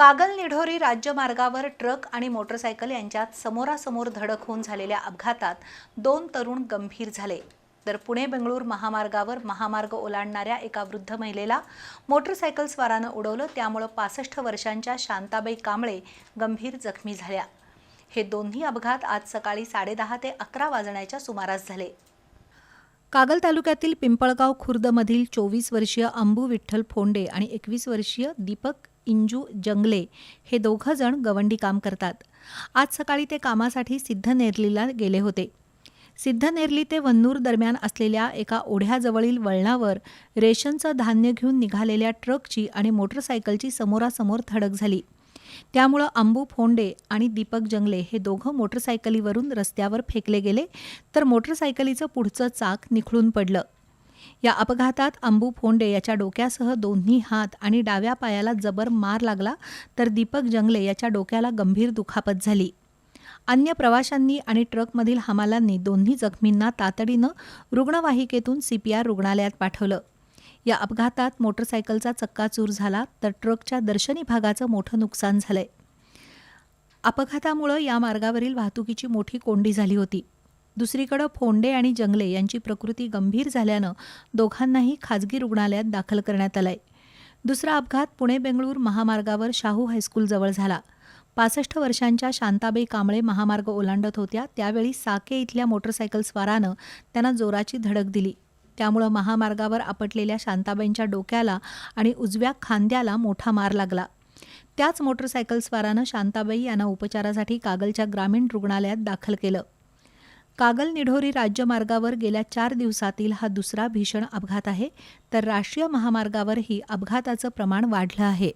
कागल निढोरी राज्यमार्गावर ट्रक आणि मोटरसायकल यांच्यात समोरासमोर धडक होऊन झालेल्या अपघातात दोन तरुण गंभीर झाले. तर पुणे बेंगळूर महामार्गावर महामार्ग ओलांडणाऱ्या एका वृद्ध महिलेला मोटरसायकल स्वारानं उडवलं. त्यामुळं पासष्ट वर्षांच्या शांताबाई कांबळे गंभीर जखमी झाल्या. हे दोन्ही अपघात आज सकाळी साडेदहा ते अकरा वाजण्याच्या सुमारास झाले. कागल तालुक्यातील पिंपळगाव खुर्दमधील चोवीस वर्षीय अंबू विठ्ठल फोंडे आणि एकवीस वर्षीय दीपक इंजू जंगले हे दोघं जण गवंडी काम करतात. आज सकाळी ते कामासाठी सिद्धनेरलीला गेले होते. सिद्धनेरली ते वन्नूर दरम्यान असलेल्या एका ओढ्याजवळील वळणावर रेशनचं धान्य घेऊन निघालेल्या ट्रकची आणि मोटरसायकलची समोरासमोर धडक झाली. त्यामुळं अंबू फोंडे आणि दीपक जंगले हे दोघं मोटरसायकलीवरून रस्त्यावर फेकले गेले तर मोटरसायकलीचं पुढचं चाक निखळून पडलं. या अपघातात अंबू फोंडे याच्या डोक्यासह दोन्ही हात आणि डाव्या पायाला जबर मार लागला तर दीपक जंगले याच्या डोक्याला गंभीर दुखापत झाली. अन्य प्रवाशांनी आणि ट्रकमधील हमालांनी दोन्ही जखमींना तातडीनं रुग्णवाहिकेतून सीपीआर रुग्णालयात पाठवलं. या अपघातात मोटरसायकलचा चक्काचूर झाला तर ट्रकच्या दर्शनी भागाचं मोठं नुकसान झालंय. अपघातामुळं या मार्गावरील वाहतुकीची मोठी कोंडी झाली होती. दुसरीकडं फोंडे आणि जंगले यांची प्रकृती गंभीर झाल्यानं दोघांनाही खाजगी रुग्णालयात दाखल करण्यात आलंय. दुसरा अपघात पुणे बेंगळूर महामार्गावर शाहू हायस्कूलजवळ झाला. पासष्ट वर्षांच्या शांताबाई कांबळे महामार्ग ओलांडत होत्या. त्यावेळी साके इथल्या मोटरसायकल स्वारानं त्यांना जोराची धडक दिली. त्यामुळं महामार्गावर आपटलेल्या शांताबाईंच्या डोक्याला आणि उजव्या खांद्याला मोठा मार लागला. त्याच मोटरसायकल स्वारानं शांताबाई यांना उपचारासाठी कागलच्या ग्रामीण रुग्णालयात दाखल केलं. कागल निढोरी राज्यमार्गावर गेल्या चार दिवसातील हा दुसरा भीषण अपघात आहे तर राष्ट्रीय महामार्गावरही अपघाताचं प्रमाण वाढलं आहे.